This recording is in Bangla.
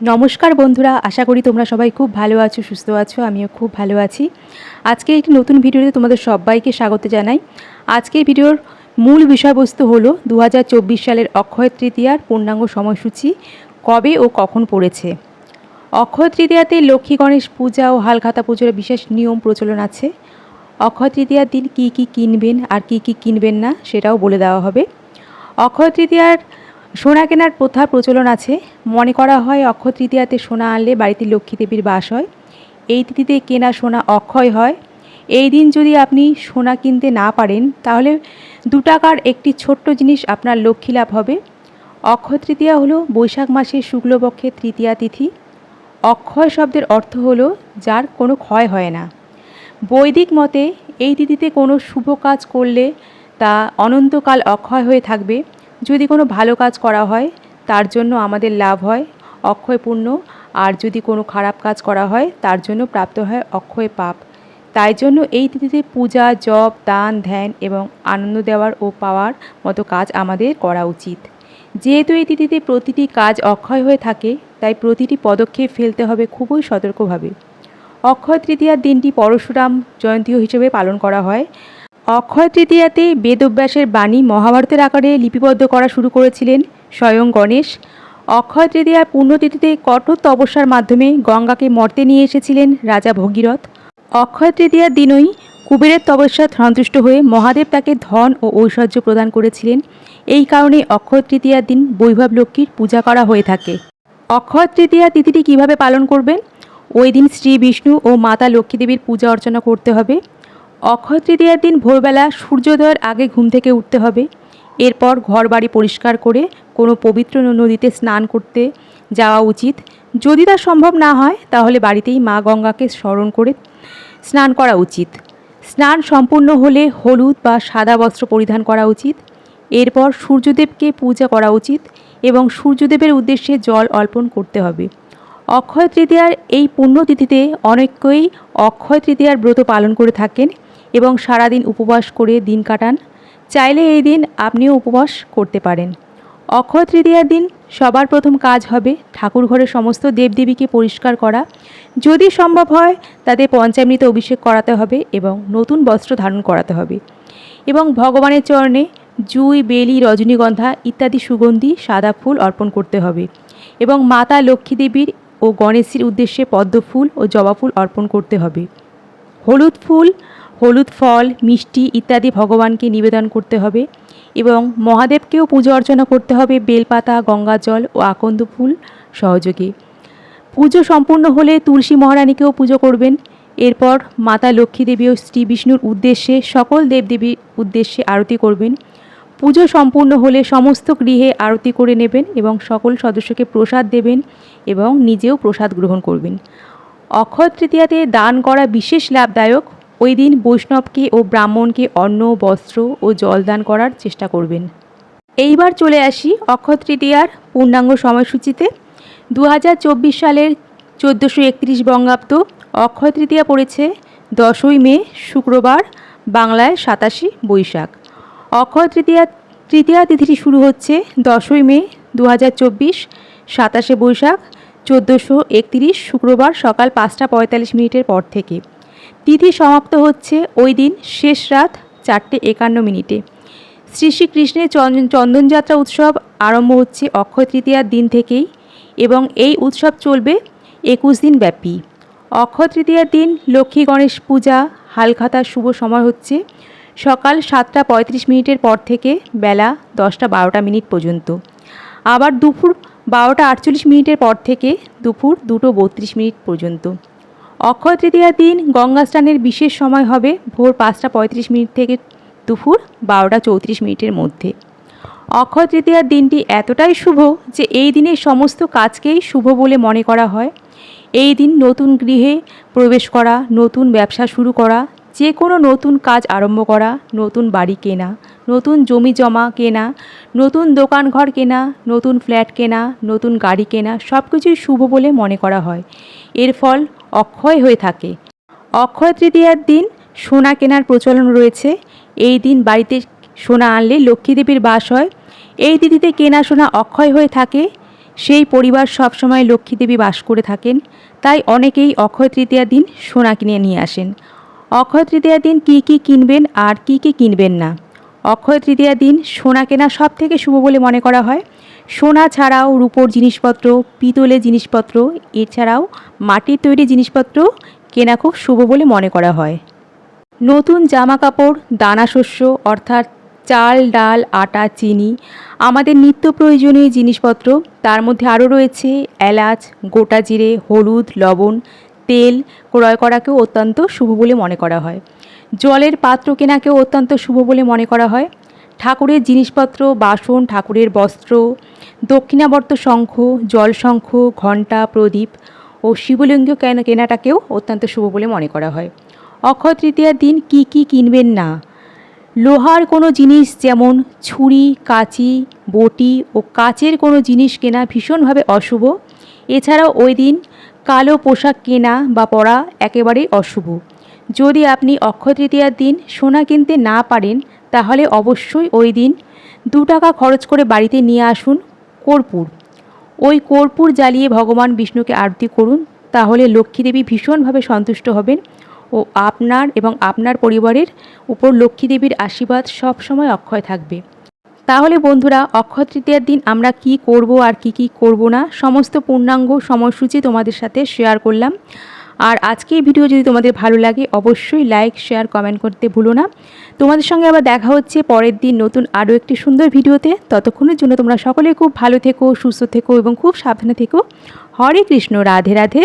নমস্কার বন্ধুরা, আশা করি তোমরা সবাই খুব ভালো আছো, সুস্থ আছো, আমিও খুব ভালো আছি। আজকে একটি নতুন ভিডিওতে তোমাদের সবাইকে স্বাগত জানাই। আজকের ভিডিওর মূল বিষয়বস্তু হলো দু হাজার চব্বিশ সালের অক্ষয় তৃতীয়ার পূর্ণাঙ্গ সময়সূচি কবে ও কখন পড়েছে। অক্ষয় তৃতীয়াতে লক্ষ্মী গণেশ পূজা ও হালখাতা পুজোর বিশেষ নিয়ম প্রচলন আছে। অক্ষয় তৃতীয়ার দিন কি কি কিনবেন আর কি কি কিনবেন না সেটাও বলে দেওয়া হবে। অক্ষয় তৃতীয়ার সোনা কেনার প্রথা প্রচলন আছে। মনে করা হয় অক্ষয় তৃতীয়াতে সোনা আনলে বাড়িতে লক্ষ্মী দেবীর বাস হয়। এই তিথিতে কেনা সোনা অক্ষয় হয়। এই দিন যদি আপনি সোনা কিনতে না পারেন, তাহলে দু টাকার একটি ছোট্ট জিনিস আপনার লক্ষ্মী লাভ হবে। অক্ষয় তৃতীয়া হলো বৈশাখ মাসের শুক্লপক্ষের তৃতীয়া তিথি। অক্ষয় শব্দের অর্থ হলো যার কোনো ক্ষয় হয় না। বৈদিক মতে এই তিথিতে কোনো শুভ কাজ করলে তা অনন্তকাল অক্ষয় হয়ে থাকবে। যদি কোনো ভালো কাজ করা হয়, তার জন্য আমাদের লাভ হয় অক্ষয় পুণ্য আর যদি কোনো খারাপ কাজ করা হয়, তার জন্য প্রাপ্ত হয় অক্ষয় পাপ। তাই জন্য এই তিথিতে পূজা, জপ, দান, ধ্যান এবং আনন্দ দেওয়ার ও পাওয়ার মতো কাজ আমাদের করা উচিত। যেহেতু এই তিথিতে প্রতিটি কাজ অক্ষয় হয়ে থাকে, তাই প্রতিটি পদক্ষেপ ফেলতে হবে খুবই সতর্কভাবে। অক্ষয় তৃতীয়ার দিনটি পরশুরাম জয়ন্তী হিসেবে পালন করা হয়। অক্ষয় তৃতীয়াতে বেদব্যাসের বাণী মহাভারতের আকারে লিপিবদ্ধ করা শুরু করেছিলেন স্বয়ং গণেশ। অক্ষয় তৃতীয়ার পুণ্যতিথিতে কঠোর তপস্যার মাধ্যমে গঙ্গাকে মর্তে নিয়ে এসেছিলেন রাজা ভগীরথ। অক্ষয় তৃতীয়ার দিনই কুবেরের তপস্যা সন্তুষ্ট হয়ে মহাদেব তাকে ধন ও ঐশ্বর্য প্রদান করেছিলেন। এই কারণে অক্ষয় তৃতীয়ার দিন বৈভব লক্ষ্মীর পূজা করা হয়ে থাকে। অক্ষয় তৃতীয়া তিথিটি কীভাবে পালন করবেন? ওই দিন শ্রী বিষ্ণু ও মাতা লক্ষ্মী দেবীর পূজা অর্চনা করতে হবে। অক্ষয় তৃতীয়ার দিন ভোরবেলা সূর্যোদয়ের আগে ঘুম থেকে উঠতে হবে। এরপর ঘর বাড়ি পরিষ্কার করে কোনো পবিত্র নদীতে স্নান করতে যাওয়া উচিত। যদি তা সম্ভব না হয়, তাহলে বাড়িতেই মা গঙ্গাকে স্মরণ করে স্নান করা উচিত। স্নান সম্পূর্ণ হলে হলুদ বা সাদা বস্ত্র পরিধান করা উচিত। এরপর সূর্যদেবকে পূজা করা উচিত এবং সূর্যদেবের উদ্দেশ্যে জল অর্পণ করতে হবে। অক্ষয় তৃতীয়ার এই পুণ্যতিথিতে অনেকেই অক্ষয় তৃতীয়ার ব্রত পালন করে থাকেন। এবং সারাদিন উপবাস করে দিন কাটান। চাইলে এই দিন আপনিও উপবাস করতে পারেন। অক্ষয় তৃতীয়ার দিন সবার প্রথম কাজ হবে ঠাকুর ঘরের সমস্ত দেবদেবীকে পরিষ্কার করা। যদি সম্ভব হয় তাদের পঞ্চামৃত অভিষেক করাতে হবে এবং নতুন বস্ত্র ধারণ করাতে হবে। এবং ভগবানের চরণে জুই, বেলি, রজনীগন্ধা ইত্যাদি সুগন্ধি, সাদা ফুল অর্পণ করতে হবে। এবং মাতা লক্ষ্মী দেবীর ও গণেশের উদ্দেশ্যে পদ্ম ফুল ও জবা ফুল অর্পণ করতে হবে। হলুদ ফুল হলুদ ফল, মিষ্টি ইত্যাদি ভগবানকে নিবেদন করতে হবে এবং মহাদেবকেও পুজো অর্চনা করতে হবে বেলপাতা গঙ্গা জল ও আকন্দ ফুল সহযোগে। পুজো সম্পূর্ণ হলে তুলসী মহারানীকেও পুজো করবেন। এরপর মাতা লক্ষ্মী দেবী ও শ্রী বিষ্ণুর উদ্দেশ্যে, সকল দেবদেবীর উদ্দেশ্যে আরতি করবেন। পুজো সম্পূর্ণ হলে সমস্ত গৃহে আরতি করে নেবেন এবং সকল সদস্যকে প্রসাদ দেবেন এবং নিজেও প্রসাদ গ্রহণ করবেন। অক্ষয় তৃতীয়াতে দান করা বিশেষ লাভদায়ক। ওই দিন বৈষ্ণবকে ও ব্রাহ্মণকে অন্ন, বস্ত্র ও জল দান করার চেষ্টা করবেন। এইবার চলে আসি অক্ষয় তৃতীয়ার পূর্ণাঙ্গ সময়সূচিতে। দু হাজার চব্বিশ সালের চোদ্দোশো একত্রিশ বঙ্গাব্দ অক্ষয় তৃতীয়া পড়েছে দশই মে, শুক্রবার, বাংলায় সাতাশি বৈশাখ। অক্ষয় তৃতীয়া তৃতীয়া তিথিটি শুরু হচ্ছে দশই মে দু হাজার চব্বিশ, সাতাশে বৈশাখ, চোদ্দোশো একত্রিশ শুক্রবার সকাল পাঁচটা পঁয়তাল্লিশ মিনিটের পর থেকে। তিথি সমাপ্ত হচ্ছে ওই দিন শেষ রাত চারটে একান্ন মিনিটে। শ্রী শ্রীকৃষ্ণের চন্দন চন্দনযাত্রা উৎসব আরম্ভ হচ্ছে অক্ষয় তৃতীয়ার দিন থেকেই এবং এই উৎসব চলবে একুশ দিন ব্যাপী। অক্ষয় তৃতীয়ার দিন লক্ষ্মী গণেশ পূজা হালখাতার শুভ সময় হচ্ছে সকাল সাতটা পঁয়ত্রিশ মিনিটের পর থেকে বেলা দশটা বারোটা মিনিট পর্যন্ত। আবার দুপুর বারোটা আটচল্লিশ মিনিটের পর থেকে দুপুর দুটো বত্রিশ মিনিট পর্যন্ত। অক্ষয় তৃতীয়ার দিন গঙ্গা স্নানের বিশেষ সময় হবে ভোর পাঁচটা পঁয়ত্রিশ মিনিট থেকে দুপুর বারোটা চৌত্রিশ মিনিটের মধ্যে। অক্ষয় তৃতীয়ার দিনটি এতটাই শুভ যে এই দিনের সমস্ত কাজকেই শুভ বলে মনে করা হয়। এই দিন নতুন গৃহে প্রবেশ করা, নতুন ব্যবসা শুরু করা, যে কোনো নতুন কাজ আরম্ভ করা, নতুন বাড়ি কেনা, নতুন জমি জমা কেনা, নতুন দোকান ঘর কেনা, নতুন ফ্ল্যাট কেনা, নতুন গাড়ি কেনা সব কিছুই শুভ বলে মনে করা হয়। এর ফল অক্ষয় হয়ে থাকে। অক্ষয় তৃতীয়ার দিন সোনা কেনার প্রচলন রয়েছে। এই দিন বাড়িতে সোনা আনলে লক্ষ্মীদেবীর বাস হয়। এই তিথিতে কেনা সোনা অক্ষয় হয়ে থাকে। সেই পরিবার সবসময় লক্ষ্মী দেবী বাস করে থাকেন। তাই অনেকেই অক্ষয় তৃতীয়ার দিন সোনা কিনে নিয়ে আসেন। অক্ষয় তৃতীয়ার দিন কী কী কিনবেন আর কী কী কিনবেন না? অক্ষয় তৃতীয়ার দিন সোনা কেনা সব থেকে শুভ বলে মনে করা হয়। সোনা ছাড়াও রূপোর জিনিসপত্র, পিতলের জিনিসপত্র, এছাড়াও মাটির তৈরি জিনিসপত্র কেনা খুব শুভ বলে মনে করা হয়। নতুন জামা কাপড় দানা শস্য, অর্থাৎ চাল, ডাল, আটা, চিনি, আমাদের নিত্য প্রয়োজনীয় জিনিসপত্র, তার মধ্যে আরও রয়েছে এলাচ, গোটা জিরে, হলুদ, লবণ, তেল, ক্রয় করাকেও অত্যন্ত শুভ বলে মনে করা হয়। জলের পাত্র কেনাকেও অত্যন্ত শুভ বলে মনে করা হয়। ঠাকুরের জিনিসপত্র, বাসন, ঠাকুরের বস্ত্র, দক্ষিণাবর্ত শঙ্খ, জল শঙ্খ, ঘণ্টা, প্রদীপ ও শিবলিঙ্গ কেনা, কেনাটাকেও অত্যন্ত শুভ বলে মনে করা হয়। অক্ষয় তৃতীয়ার দিন কি কি কিনবেন না? লোহার কোনো জিনিস যেমন ছুরি, কাঁচি, বটি ও কাচের কোনো জিনিস কেনা ভীষণভাবে অশুভ। এছাড়াও ওই দিন কালো পোশাক কেনা বা পরা একেবারেই অশুভ। যদি আপনি অক্ষয় তৃতীয়ার দিন সোনা কিনতে না পারেন তাহলে অবশ্যই ওই দিন দু টাকা খরচ করে বাড়িতে নিয়ে আসুন কর্পূর। ওই কর্পূর জ্বালিয়ে ভগবান বিষ্ণুকে আরতি করুন, তাহলে লক্ষ্মী দেবী ভীষণভাবে সন্তুষ্ট হবেন ও আপনার এবং আপনার পরিবারের উপর লক্ষ্মী দেবীর আশীর্বাদ সবসময় অক্ষয় থাকবে। তাহলে বন্ধুরা, অক্ষয় তৃতীয়ার দিন আমরা কি করব আর কি কি করব না, সমস্ত পূর্ণাঙ্গ সময়সূচি তোমাদের সাথে শেয়ার করলাম। আর আজকে এই ভিডিও যদি তোমাদের ভালো লাগে, অবশ্যই লাইক শেয়ার কমেন্ট করতে ভুলো না। তোমাদের সঙ্গে আবার দেখা হচ্ছে পরের দিন নতুন আরও একটি সুন্দর ভিডিওতে। ততক্ষণের জন্য তোমরা সকলে খুব ভালো থেকো, সুস্থ থেকো এবং খুব সাবধানে থেকো। হরে কৃষ্ণ, রাধে রাধে।